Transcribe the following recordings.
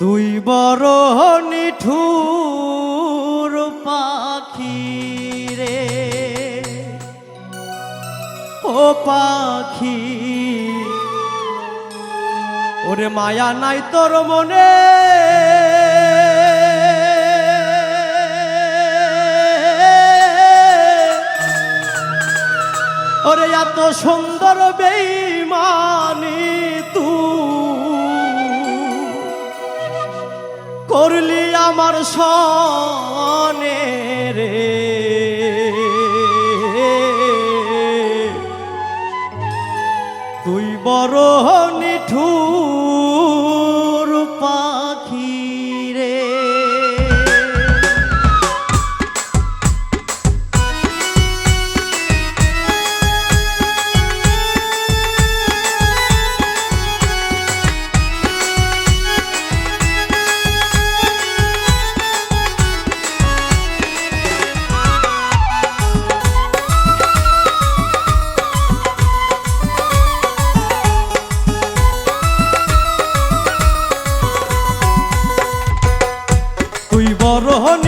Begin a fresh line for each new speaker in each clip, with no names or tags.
তুই বড় নিঠুর পাখি রে। ও পাখি, ওরে মায়া নাই তোর মনে। ওরে এত সুন্দর বেই আমার সনে রে। তুই বড় নিঠুর মোহন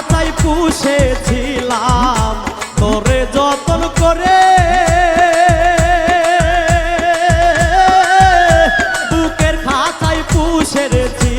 খাঁচাই পুষেছিলাম। তোরে যতন করে বুকের খাঁচাই পুষেছি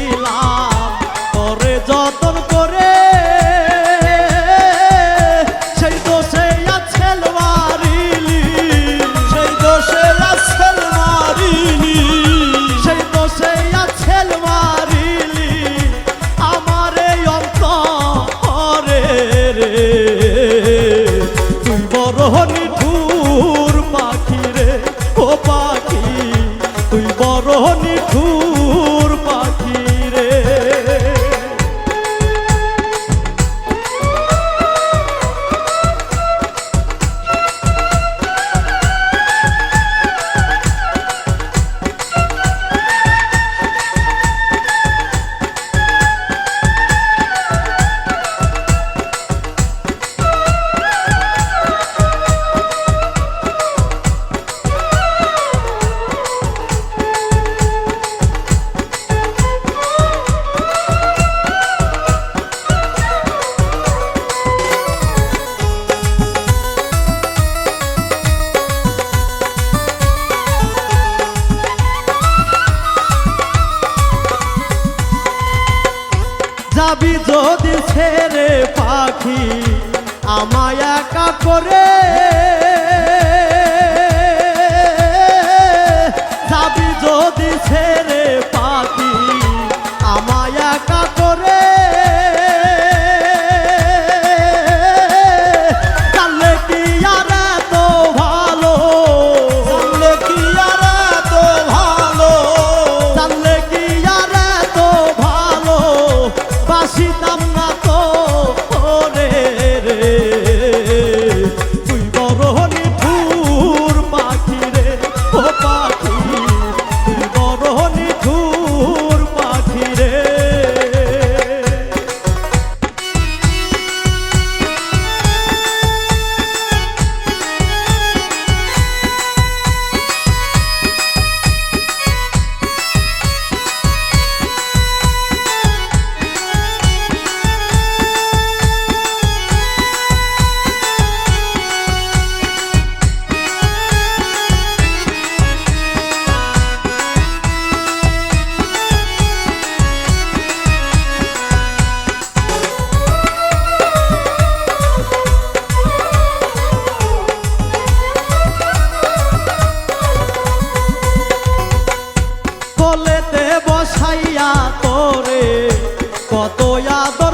যাবি যদি ছেড়ে পাখি আমায় একা করে যাবি যদি ছেড়ে পাখি আমায় একা করে। বাসিতাম কত আদর